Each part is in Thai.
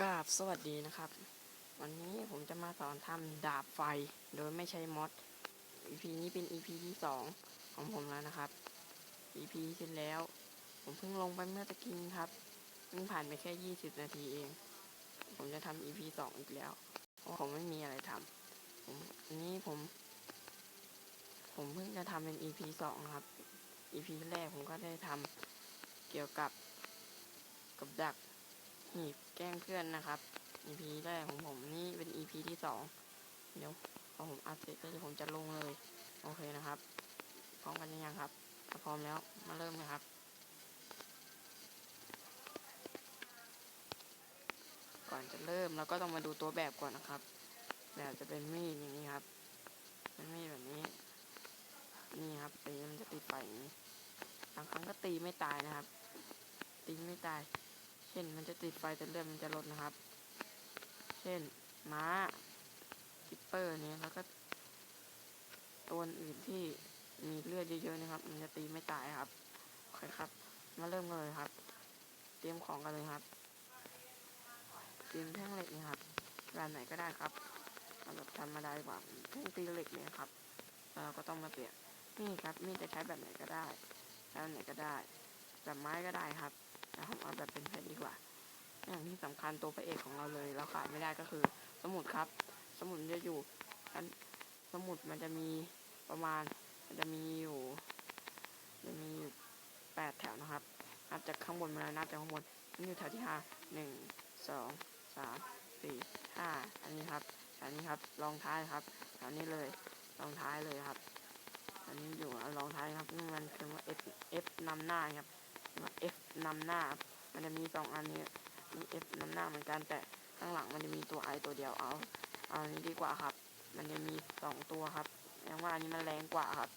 กราบสวัสดีนะครับ วันนี้ผมจะมาสอนทำดาบไฟโดยไม่ใช้มอด EP นี้เป็น EP ที่สองของผมแล้วนะครับ EP ที่แล้ว ผมเพิ่งลงไปเมื่อตะกี้นี้ครับเพิ่งผ่านไปแค่ 20 นาทีเอง ผมจะทำ EP สองอีกแล้ว เพราะผมไม่มีอะไรทำผมอันนี้ผม ผมเพิ่งจะทำเป็น EP สองครับ EP แรกผมก็ได้ทำเกี่ยวกับกับดัก หีแกล้งเพื่อนนะครับ EP แรกของผมนี่เป็น EP ที่สองเดี๋ยวพอผมอัดเสร็จก็เดี๋ยวผมจะลงเลย โอเคนะครับ พร้อมกันยังครับถ้าพร้อมแล้วมาเริ่มเลยครับก่อนจะเริ่มเราก็ต้องมาดูตัวแบบก่อนนะครับ แบบจะเป็นมีดอย่างนี้ครับ เป็นมีดแบบนี้ นี่ครับตีมันจะติดไฟอย่างนี้บางครั้งก็ตีไม่ตายนะครับ ตีไม่ตาย ช่นมันจะติดไฟแต่เลือดมันจะลดนะครับ เช่นม้าคิปเปอร์นี้แล้วก็ตัวอื่นที่มีเลือดเยอะๆนะครับ มันจะตีไม่ตายครับโอเคครับ มาเริ่มกันเลยครับ เตรียมของกันเลยครับ เตรียมแท่งเหล็กนะครับแบบไหนก็ได้ครับเอาแบบธรรมดาดีกว่าแท่งตีเหล็กเนี่ยครับ เราก็ต้องมาเปลี่ยนนี่ครับมีจะใช้แบบไหนก็ได้ใช้แบบไหนก็ได้แบบไม้ก็ได้ครับ แต่ผมเอาแบบเป็นเพชรดีกว่า อย่างที่สำคัญตัวพระเอกของเราเลยเราขาดไม่ได้ก็คือ สมุดครับ สมุดจะอยู่อันสมุดมันจะมีประมาณ มันจะมีอยู่จะมีอยู่แปดแถวนะครับนับจากข้างบนมาเลยนับจากข้างบนนี่อยู่แถวที่ห้าหนึ่งสองสามสี่ห้าอันนี้ครับแถวนี้ครับรองท้ายครับแถวนี้เลยรองท้ายเลยครับ อันนี้อยู่รองท้ายครับนี่มันคือว่า F F นำหน้าครับ F นำหน้า มันจะมีสองอันนี้มี F นำหน้าเหมือนกันแต่ข้างหลังมันจะมีตัว I ตัวเดียวเอา เอานี้ดีกว่าครับ มันจะมีสองตัวครับยังว่าอันนี้มันแรงกว่าครับ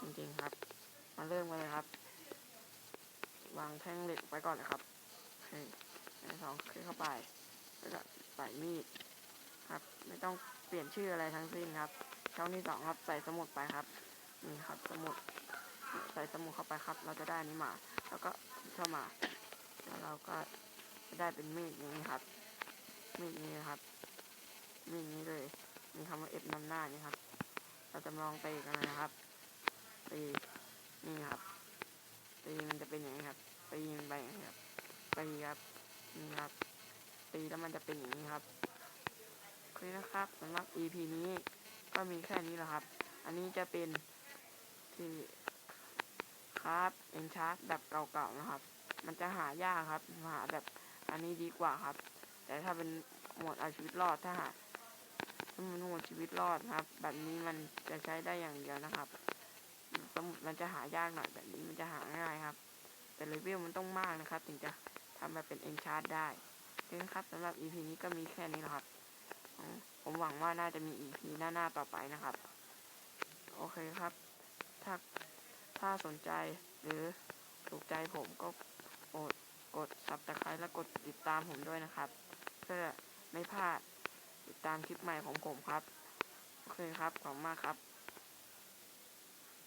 จริงๆครับ มาเริ่มกันเลยครับ วางแท่งเหล็กไว้ก่อนนะครับโอเคอันที่สองคลิกเข้าไปแล้วก็ใส่มีดครับ ไม่ต้องเปลี่ยนชื่ออะไรทั้งสิ้นครับช่องที่สองครับใส่สมุดไปครับ นี่ครับสมุดใส่สมุดเข้าไปครับ เราจะได้อันนี้มา แล้วก็เข้ามา แล้วเราก็จะได้เป็นมีดอย่างนี้ครับ มีดนี้นะครับ มีดนี้เลย มีคำว่าเอฟนำหน้านี่ครับ เราจะลองตีกันนะครับ ตีนี่ครับ ตีมันจะเป็นอย่างนี้ครับตีมันไปอย่างนี้ครับตีครับนี่ครับตีแล้วมันจะเป็นอย่างนี้ครับโอเคนะครับสำหรับ EP นี้ก็มีแค่นี้แหละครับ อันนี้จะเป็น ที่ครับเอ็นชาร์แบบเก่าๆนะครับ มันจะหายากครับ หาแบบอันนี้ดีกว่าครับ แต่ถ้าเป็นหมดเอาชีวิตรอดถ้าหาถ้ามันหมดชีวิตรอดนะครับ แบบนี้มันจะใช้ได้อย่างเดียวนะครับสมุดมันจะหายากหน่อยแบบนี้มันจะหาง่ายครับ แต่เลเวลมันต้องมากนะครับ ถึงจะทำแบบเป็นเอ็นชาร์ดได้นี่นครับสำหรับ EP นี้ก็มีแค่นี้นะครับ ผมหวังว่าน่าจะมี EP หน้าๆต่อไปนะครับ โอเคครับ ถ้าถ้าสนใจหรือถูกใจผมก็โดกด subscribe และกดติดตามผมด้วยนะครับ เพื่อไม่พลาดติดตามคลิปใหม่ของผมครับโอเคครับขอบคุณมากครับ